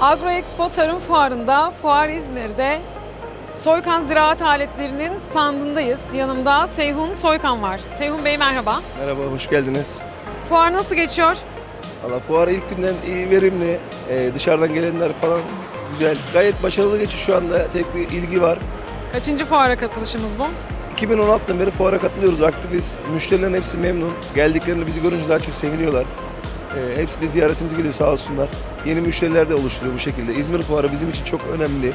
Agro Expo Tarım Fuarı'nda Fuar İzmir'de Soykan Ziraat Aletlerinin standındayız. Yanımda Seyhun Soykan var. Seyhun Bey merhaba. Merhaba, hoş geldiniz. Fuar nasıl geçiyor? Valla fuar ilk günden iyi, verimli. Ee, dışarıdan gelenler falan güzel. Gayet başarılı geçiyor şu anda. Tek bir ilgi var. Kaçıncı fuara katılışımız bu? 2016'dan beri fuara katılıyoruz, aktifiz. Müşterilerin hepsi memnun. Geldiklerinde bizi görünce daha çok seviniyorlar. Ee, hepsi de ziyaretimize geliyor sağ olsunlar. Yeni müşteriler de oluşturuyor bu şekilde. İzmir fuarı bizim için çok önemli.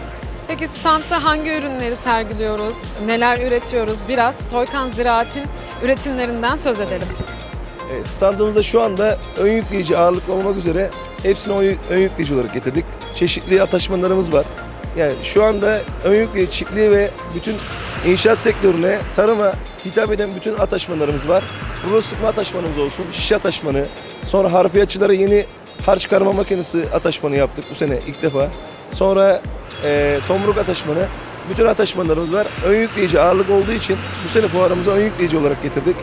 Peki standta hangi ürünleri sergiliyoruz? Neler üretiyoruz? Biraz Soykan Ziraat'in üretimlerinden söz edelim. Ee, standımızda şu anda ön yükleyici ağırlıklı olmak üzere hepsini ön, ön yükleyici olarak getirdik. Çeşitli ataşmalarımız var. Yani şu anda ön yükleyici çiftliği ve bütün inşaat sektörüne, tarıma hitap eden bütün ataşmalarımız var. Rulo sıkma ataşmanımız olsun, şişe ataşmanı, sonra harfiyatçılara yeni harç çıkarma makinesi ataşmanı yaptık bu sene ilk defa. Sonra e, tomruk ataşmanı, bütün ataşmalarımız var. Ön yükleyici ağırlık olduğu için bu sene fuarımıza ön yükleyici olarak getirdik.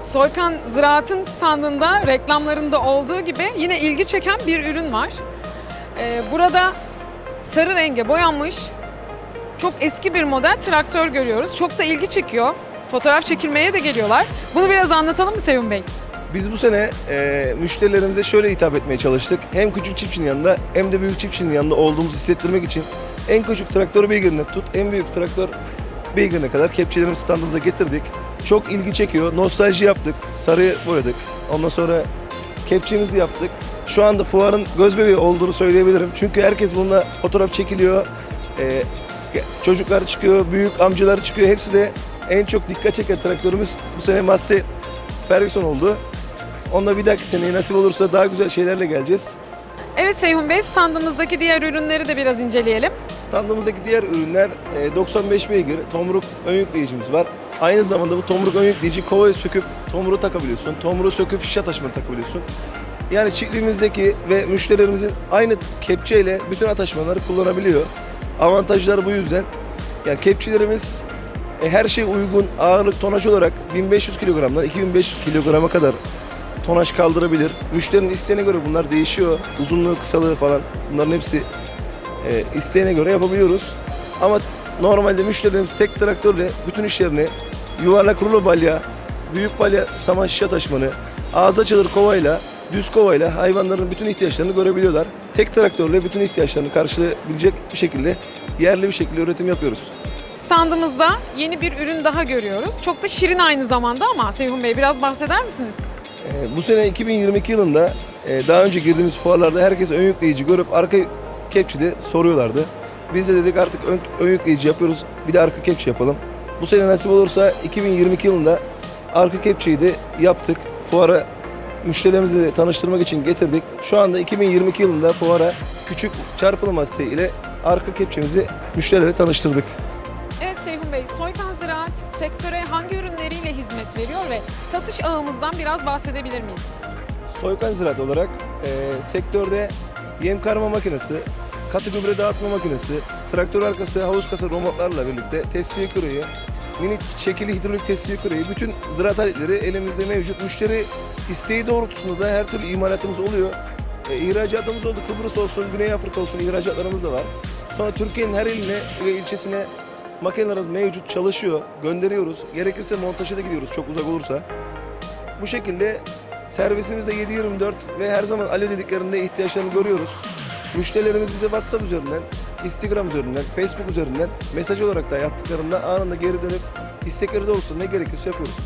Soykan Ziraat'ın standında reklamlarında olduğu gibi yine ilgi çeken bir ürün var. Ee, burada sarı renge boyanmış çok eski bir model traktör görüyoruz. Çok da ilgi çekiyor. Fotoğraf çekilmeye de geliyorlar. Bunu biraz anlatalım mı Sevim Bey? Biz bu sene e, müşterilerimize şöyle hitap etmeye çalıştık. Hem küçük çiftçinin yanında hem de büyük çiftçinin yanında olduğumuzu hissettirmek için en küçük traktör beygirine tut, en büyük traktör beygirine kadar kepçelerimizi standımıza getirdik. Çok ilgi çekiyor. Nostalji yaptık. Sarı boyadık. Ondan sonra kepçemizi yaptık. Şu anda fuarın göz bebeği olduğunu söyleyebilirim. Çünkü herkes bununla fotoğraf çekiliyor. E, çocuklar çıkıyor, büyük amcalar çıkıyor. Hepsi de en çok dikkat çeken traktörümüz bu sene Massey Ferguson oldu. Onunla bir dahaki seneye nasip olursa daha güzel şeylerle geleceğiz. Evet Seyhun Bey standımızdaki diğer ürünleri de biraz inceleyelim. Standımızdaki diğer ürünler e, 95 beygir tomruk ön yükleyicimiz var. Aynı zamanda bu tomruk ön yükleyici kovayı söküp tomruğu takabiliyorsun. Tomruğu söküp şişe taşımanı takabiliyorsun. Yani çiftliğimizdeki ve müşterilerimizin aynı kepçeyle bütün ataşmaları kullanabiliyor. Avantajları bu yüzden. Yani kepçelerimiz e, her şey uygun ağırlık tonaj olarak 1500 kilogramdan 2500 kilograma kadar tonaj kaldırabilir. Müşterinin isteğine göre bunlar değişiyor. Uzunluğu, kısalığı falan bunların hepsi e, isteğine göre yapabiliyoruz. Ama normalde müşterilerimiz tek traktörle bütün işlerini yuvarlak rulo balya, büyük balya saman şişe taşmanı, ağız açılır kovayla, düz kovayla hayvanların bütün ihtiyaçlarını görebiliyorlar. Tek traktörle bütün ihtiyaçlarını karşılayabilecek bir şekilde yerli bir şekilde üretim yapıyoruz. Standımızda yeni bir ürün daha görüyoruz. Çok da şirin aynı zamanda ama Seyhun Bey biraz bahseder misiniz? Ee, bu sene 2022 yılında e, daha önce girdiğimiz fuarlarda herkes ön yükleyici görüp arka kepçede soruyorlardı. Biz de dedik artık ön, ön yükleyici yapıyoruz bir de arka kepçe yapalım. Bu sene nasip olursa 2022 yılında arka kepçeyi de yaptık. Fuara müşterilerimizle de tanıştırmak için getirdik. Şu anda 2022 yılında fuara küçük çarpılı masası ile arka kepçemizi müşterilere tanıştırdık. Evet Seyhun Bey, Soykan Ziraat sektöre hangi ürünleriyle hizmet veriyor ve satış ağımızdan biraz bahsedebilir miyiz? Soykan Ziraat olarak e, sektörde yem karma makinesi, katı gübre dağıtma makinesi, traktör arkası havuz kasa robotlarla birlikte tesviye küreği, minik şekilli hidrolik tesviye küreği, bütün ziraat aletleri elimizde mevcut. Müşteri isteği doğrultusunda da her türlü imalatımız oluyor. E, ihracatımız oldu. Kıbrıs olsun, Güney Afrika olsun ihracatlarımız da var. Sonra Türkiye'nin her iline ve ilçesine makinelerimiz mevcut çalışıyor. Gönderiyoruz. Gerekirse montaja da gidiyoruz çok uzak olursa. Bu şekilde servisimizde 7-24 ve her zaman alo dediklerinde ihtiyaçlarını görüyoruz. Müşterilerimiz bize WhatsApp üzerinden, Instagram üzerinden, Facebook üzerinden mesaj olarak da yaptıklarında anında geri dönüp istekleri doğrultusunda ne gerekiyorsa yapıyoruz.